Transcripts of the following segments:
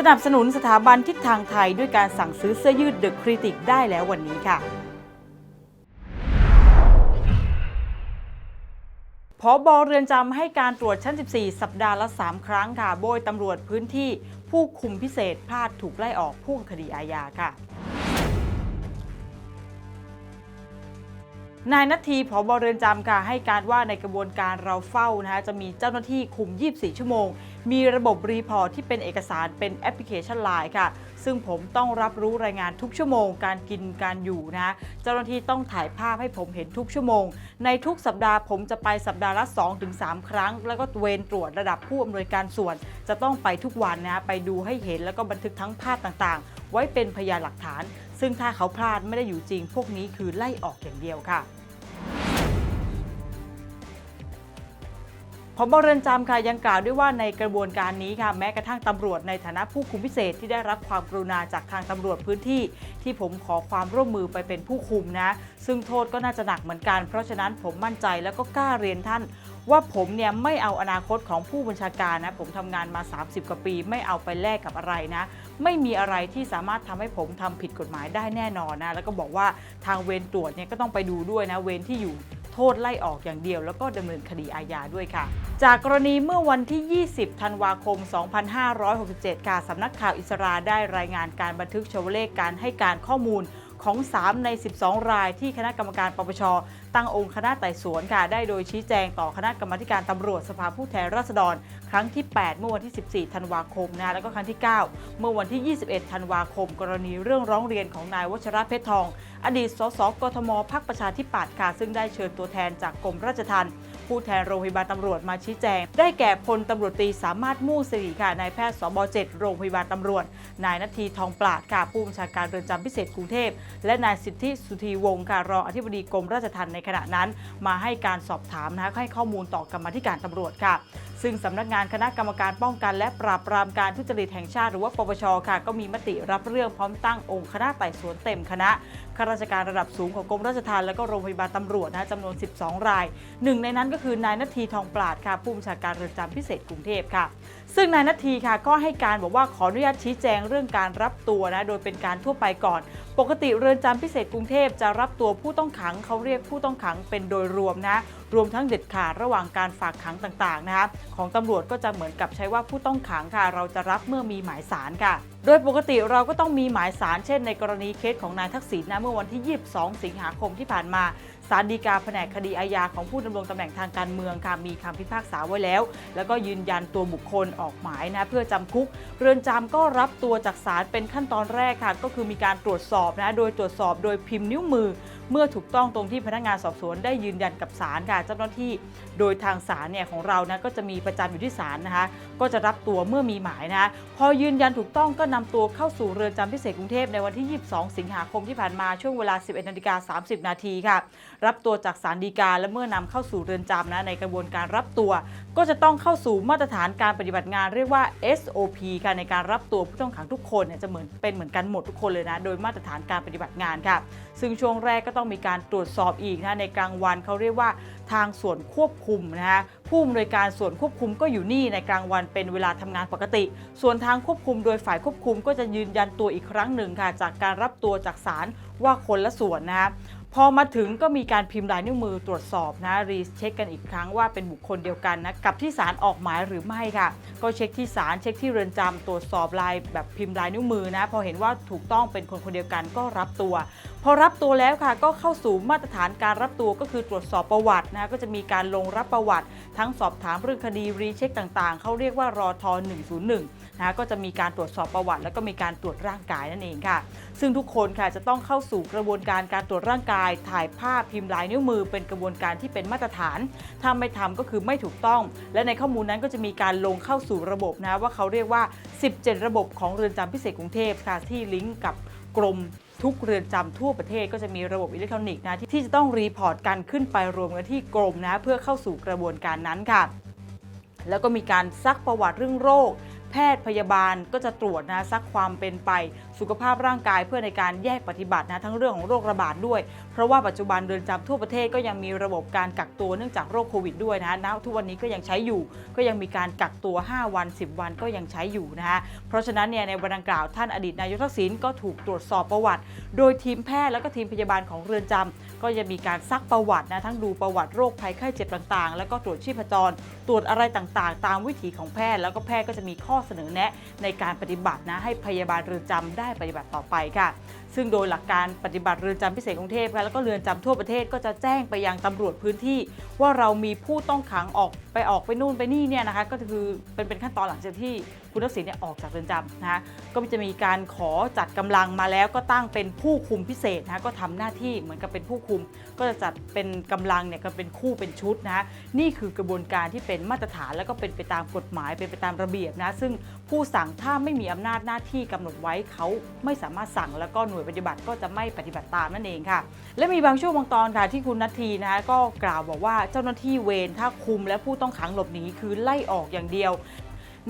สนับสนุนสถาบันทิศทางไทยด้วยการสั่งซื้อเสื้อยืดเดอะคริติกได้แล้ววันนี้ค่ะพอบเรือนจำให้การตรวจชั้น 14 สัปดาห์ละ 3 ครั้งค่ะ โบยตำรวจพื้นที่ผู้คุมพิเศษพลาดถูกไล่ออกพ่วงคดีอาญาค่ะ นายนาทีผอบเรือนจำค่ะให้การว่าในกระบวนการเราเฝ้านะคะจะมีเจ้าหน้าที่คุม 24 ชั่วโมง มีระบบรีพอร์ตที่เป็นเอกสารเป็นแอปพลิเคชันไลน์ค่ะ ซึ่งผมต้องรับรู้รายงานทุกชั่วโมง การกินการอยู่นะเจ้าหน้าที่ต้องถ่ายภาพให้ผมเห็นทุกชั่วโมง ในทุกสัปดาห์ผมจะไปสัปดาห์ละ 2-3 ครั้ง แล้วก็เวรตรวจระดับผู้อำนวยการส่วน จะต้องไปทุกวันนะไปดูให้เห็นแล้วก็บันทึกทั้งภาพต่างๆ ไว้เป็นพยานหลักฐาน ซึ่งถ้าเขาพลาดไม่ได้อยู่จริง พวกนี้คือไล่ออกอย่างเดียวค่ะ พบเรือนจำค่ะยังกล่าวด้วยว่าในกระบวนการนี้ค่ะแม้กระทั่งตำรวจในฐานะผู้คุมพิเศษที่ได้รับความกรุณาจากทางตำรวจพื้นที่ ที่ผมขอความร่วมมือไปเป็นผู้คุมนะ ซึ่งโทษก็น่าจะหนักเหมือนกัน เพราะฉะนั้นผมมั่นใจแล้วก็กล้าเรียนท่านว่าผมเนี่ยไม่เอาอนาคตของผู้บัญชาการนะ ผมทำงานมา 30 กว่าปี ไม่เอาไปแลกกับอะไรนะ ไม่มีอะไรที่สามารถทำให้ผมทำผิดกฎหมายได้แน่นอนนะ แล้วก็บอกว่าทางเวรตรวจเนี่ยก็ต้องไปดูด้วยนะ เวรที่อยู่ โทษไล่ออกอย่างเดียว แล้วก็ดำเนินคดีอาญาด้วยค่ะ จากกรณีเมื่อวันที่ 20 ธันวาคม 2567 ค่ะสำนักข่าวอิสราได้รายงานการบันทึกชวเลขการให้การข้อมูล ของ 3 ใน 12 รายที่คณะกรรมการปปช ตั้งองค์คณะไต่สวนค่ะได้โดยชี้แจงต่อคณะกรรมการตำรวจสภาผู้แทนราษฎร ครั้งที่ 8 เมื่อวันที่ 14 ธันวาคมนะแล้วก็ครั้งที่ 9 เมื่อวันที่ 21 ธันวาคม กรณีเรื่องร้องเรียนของนายวชระเพชรทอง อดีตสสกทมพักประชาธิปัตย์ค่ะซึ่งได้เชิญตัวแทนจากกรมราชทัณฑ์ ผู้แทนโรงพยาบาลตำรวจมาชี้แจง ได้แก่พลตำรวจตรีสามารถมู่สิริค่ะนายแพทย์สบ7โรงพยาบาลตำรวจ นายนาทีทองปราดค่ะผู้บัญชาการเรือนจำพิเศษกรุงเทพ และนายสิทธิสุธีวงศ์ค่ะรองอธิบดีกรมราชทัณฑ์ในขณะนั้น มาให้การสอบถามนะคะให้ข้อมูลต่อกรรมาธิการตำรวจค่ะซึ่งสำนักงานคณะกรรมการป้องกัน และปราบปรามการทุจริตแห่งชาติ หรือว่าปปชค่ะ ก็มีมติรับเรื่องพร้อมตั้งองค์คณะไต่สวนเต็มคณะข้าราชการระดับสูงของกรมราชทัณฑ์และก็โรงพยาบาลตำรวจนะจำนวน 12 ราย หนึ่งในนั้นก็คือนายนาทีทองปราดค่ะผู้บัญชาการเรือนจำพิเศษกรุงเทพค่ะ ซึ่งนายนาทีค่ะก็ให้การบอกว่าขออนุญาตชี้แจงเรื่องการรับตัวนะโดยเป็นการทั่วไปก่อน ปกติเรือนจำพิเศษกรุงเทพจะรับตัวผู้ต้องขังเขาเรียกผู้ต้องขังเป็นโดยรวมนะรวมทั้งเด็ดขาดระหว่างการฝากขังต่างๆนะคะของตำรวจก็จะเหมือนกับใช้ว่าผู้ต้องขังค่ะ เราจะรับเมื่อมีหมายสารค่ะโดยปกติเราก็ต้องมีหมายสารเช่นในกรณีเคสของนายทักษิณนะเมื่อวันที่ 22 สิงหาคมที่ผ่านมาศาลฎีกาแผนกคดีอาญาของผู้ดำรงตำแหน่งทางการเมืองค่ะมีคำพิพากษาไว้แล้ว แล้วก็ยืนยันตัวบุคคลออกหมายนะเพื่อจำคุก เรือนจำก็รับตัวจากศาลเป็นขั้นตอนแรกค่ะ ก็คือมีการตรวจสอบนะโดยตรวจสอบโดยพิมพ์นิ้วมือ เมื่อถูกต้องตรงที่พนักงานสอบสวนได้ยืนยันกับศาลค่ะเจ้าหน้าที่โดยทางศาลเนี่ยของเรานะก็จะมีประจำอยู่ที่ศาลนะคะ ก็จะรับตัวเมื่อมีหมายนะะพอยืนยันถูกต้องก็นำตัวเข้าสู่เรือนจำพิเศษกรุงเทพในวันที่ 22 สิงหาคมที่ผ่านมาช่วงเวลา 11นาฬิกา30 นาทีค่ะรับตัวจากศาลฎีกาและเมื่อนำเข้าสู่เรือนจำนะในกระบวนการรับตัว ก็จะต้องเข้าสู่มาตรฐานการปฏิบัติงานเรียกว่า SOP ค่ะในการรับตัวผู้ต้องขังทุกคนเนี่ยจะเหมือนเป็นเหมือนกันหมดทุกคนเลยนะโดยมาตรฐานการปฏิบัติงานค่ะซึ่งช่วงแรกก็ต้องมีการตรวจสอบอีกนะในกลางวันเขาเรียกว่าทางส่วนควบคุมนะฮะผู้อำนวยการส่วนควบคุมก็อยู่นี่ในกลางวันเป็นเวลาทำงานปกติ ส่วนทางควบคุมโดยฝ่ายควบคุมก็จะยืนยันตัวอีกครั้งหนึ่งค่ะ จากการรับตัวจากศาลว่าคนละส่วนนะฮะ พอมาถึงก็มีการพิมพ์ลายนิ้วมือตรวจสอบนะรีเช็คกันอีกครั้งว่าเป็นบุคคลเดียวกันนะกับที่ศาลออกหมายหรือไม่ค่ะ ก็เช็คที่ศาลเช็คที่เรือนจำตรวจสอบลายแบบพิมพ์ลายนิ้วมือนะพอเห็นว่าถูกต้องเป็นคนคนเดียวกันก็รับตัว พอรับตัวแล้วค่ะก็เข้าสู่มาตรฐานการรับตัวก็คือตรวจสอบประวัตินะก็จะมีการลงรับประวัติ ทั้งสอบถามเรื่องคดีรีเช็คต่างๆเขาเรียกว่ารอทอ101นะก็จะมีการตรวจสอบประวัติ แล้วก็มีการตรวจร่างกายนั่นเองค่ะ ซึ่งทุกคนค่ะจะต้องเข้าสู่กระบวนการการตรวจร่างกายถ่ายภาพพิมพ์ลายนิ้วมือ เป็นกระบวนการที่เป็นมาตรฐาน ถ้าไม่ทำก็คือไม่ถูกต้อง และในข้อมูลนั้นก็จะมีการลงเข้าสู่ระบบนะว่าเขาเรียกว่า 17 ระบบของเรือนจำพิเศษกรุงเทพค่ะที่ลิงก์กับกรมทุกเรือนจำทั่วประเทศก็จะมีระบบอิเล็กทรอนิกส์นะที่จะต้องรีพอร์ตกันขึ้นไปรวมกันที่กรมนะเพื่อเข้าสู่กระบวนการนั้นค่ะ แล้วก็มีการซักประวัติเรื่องโรค พพทย์พยาบาลก็จะตรวจนะซักความเป็นไป สุขภาพร่างกายเพื่อในการแยกปฏิบัตินะทั้งเรื่องของโรคระบาดด้วย เพราะว่าปัจจุบันเรือนจำทั่วประเทศก็ยังมีระบบการกักตัวเนื่องจากโรคโควิดด้วยนะณทุกวันนี้ก็ยังใช้อยู่ ก็ยังมีการกักตัว 5 วัน 10 วันก็ยังใช้อยู่นะฮะเพราะฉะนั้นเนี่ยในวันดังกล่าวท่านอดีตนายกทักษิณก็ถูกตรวจสอบประวัติ โดยทีมแพทย์และก็ทีมพยาบาลของเรือนจำก็จะมีการซักประวัตินะทั้งดูประวัติโรคภัยไข้เจ็บต่างๆ แล้วก็ตรวจชีพจร ตรวจอะไรต่างๆ ตามวิถีของแพทย์ แล้วก็แพทย์ก็จะมีข้อเสนอแนะในการปฏิบัตินะให้พยาบาลเรือนจำได้ปฏิบัติต่อไปค่ะ ซึ่งโดยหลักการปฏิบัติเรือนจำพิเศษกรุงเทพค่ะแล้วก็เรือนจำทั่วประเทศก็จะแจ้งไปยังตำรวจพื้นที่ ว่าเรามีผู้ต้องขังออกไปออกไปนู่นไปนี่เนี่ยนะคะก็คือเป็นเป็นขั้นตอนหลังจากที่คุณทักษิณเนี่ยออกจากเรือนจำนะคะก็จะมีการขอจัดกำลังมาแล้วก็ตั้งเป็นผู้คุมพิเศษนะคะก็ทำหน้าที่เหมือนกับเป็นผู้คุม ก็จะจัดเป็นกำลังเนี่ยก็เป็นคู่เป็นชุดนะคะนี่คือกระบวนการที่เป็นมาตรฐาน แล้วก็เป็นไปตามกฎหมายเป็นไปตามระเบียบนะซึ่งผู้สั่งถ้าไม่มีอำนาจหน้าที่กำหนดไว้เขาไม่สามารถสั่ง แล้วก็หน่วยปฏิบัติก็จะไม่ปฏิบัติตามนั่นเองค่ะ และมีบางช่วงบางตอนค่ะที่คุณนัททีนะคะก็กล่าวบอกว่าเจ้าหน้าที่เวรถ้าคุมและผู้ต้องขังหลบหนีคือไล่ออกอย่างเดียว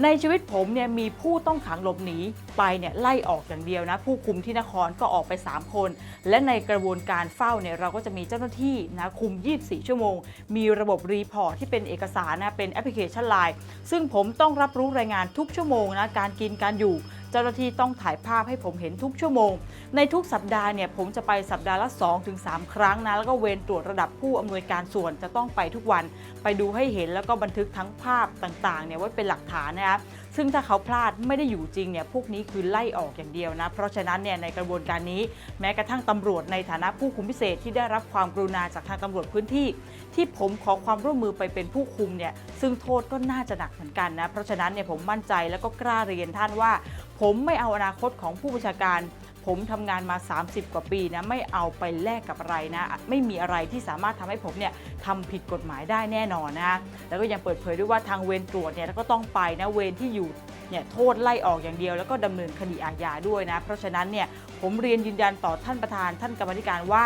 ในชีวิตผมเนี่ยมีผู้ต้องขังหลบหนีไปเนี่ยไล่ออกอย่างเดียวนะ ผู้คุมที่นครก็ออกไป 3 คน และในกระบวนการเฝ้าเนี่ยเราก็จะมีเจ้าหน้าที่นะคุม 24 ชั่วโมง มีระบบรีพอร์ตที่เป็นเอกสารนะเป็นแอปพลิเคชันไลน์ซึ่งผมต้องรับรู้รายงานทุกชั่วโมงนะการกินการอยู่ เจ้าหน้าที่ต้องถ่ายภาพให้ผมเห็นทุกชั่วโมง ในทุกสัปดาห์เนี่ยผมจะไปสัปดาห์ละ 2-3 ครั้งนะแล้วก็เวรตรวจระดับผู้อำนวยการส่วนจะต้องไปทุกวัน ไปดูให้เห็นแล้วก็บันทึกทั้งภาพต่างๆเนี่ยไว้เป็นหลักฐานนะครับ ซึ่งถ้าเขาพลาดไม่ได้อยู่จริงเนี่ยพวกนี้คือไล่ออกอย่างเดียวนะ เพราะฉะนั้นเนี่ยในกระบวนการนี้แม้กระทั่งตำรวจในฐานะผู้คุมพิเศษที่ได้รับความกรุณาจากทางตำรวจพื้นที่ ที่ผมขอความร่วมมือไปเป็นผู้คุมเนี่ยซึ่งโทษก็น่าจะหนักเหมือนกันนะเพราะฉะนั้นเนี่ยผมมั่นใจแล้วก็กล้าเรียนท่านว่า ผมไม่เอาอนาคตของผู้บัญชาการ ผมทำงานมา 30 กว่าปีนะไม่เอาไปแลกกับอะไรนะ ไม่มีอะไรที่สามารถทำให้ผมเนี่ยทำผิดกฎหมายได้แน่นอนนะแล้วก็ยังเปิดเผยด้วยว่าทางเวรตรวจเนี่ยก็ต้องไปนะเวรที่อยู่เนี่ยโทษไล่ออกอย่างเดียวแล้วก็ดำเนินคดีอาญาด้วยนะ เพราะฉะนั้นเนี่ยผมเรียนยืนยันต่อท่านประธาน ท่านกรรมธิการว่า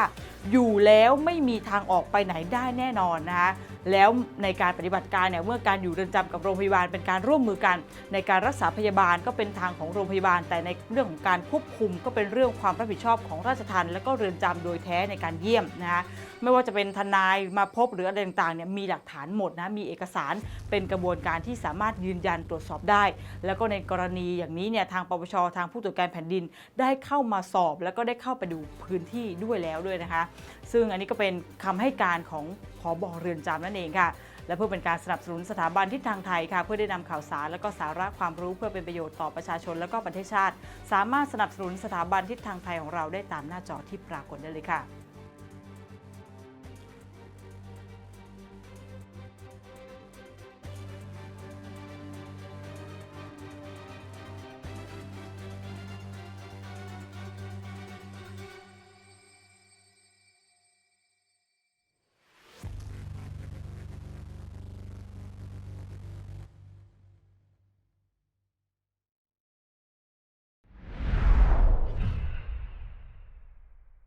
อยู่แล้วไม่มีทางออกไปไหนได้แน่นอนนะคะแล้วในการปฏิบัติการเนี่ยเมื่อการอยู่เรือนจำกับโรงพยาบาลเป็นการร่วมมือกัน ในการรักษาพยาบาลก็เป็นทางของโรงพยาบาล แต่ในเรื่องของการควบคุม ก็เป็นเรื่องความรับผิดชอบของราชทัณฑ์และก็เรือนจำโดยแท้ในการเยี่ยมนะคะไม่ว่าจะเป็นทนายมาพบหรืออะไรต่างๆเนี่ยมีหลักฐานหมดนะมีเอกสารเป็นกระบวนการที่สามารถยืนยันตรวจสอบได้ แล้วก็ในกรณีอย่างนี้เนี่ยทางปปชทางผู้ตรวจการแผ่นดินได้เข้ามาสอบแล้วก็ได้เข้าไปดูพื้นที่ด้วยแล้วด้วยนะคะ ซึ่งอันนี้ก็เป็นคำให้การของผอบอเรือนจำนั่นเองค่ะ และเพื่อเป็นการสนับสนุนสถาบันทิศทางไทยค่ะเพื่อได้นำข่าวสารและก็สาระความรู้เพื่อเป็นประโยชน์ต่อประชาชนและก็ประเทศชาติ สามารถสนับสนุนสถาบันทิศทางไทยของเราได้ตามหน้าจอที่ปรากฏได้เลยค่ะ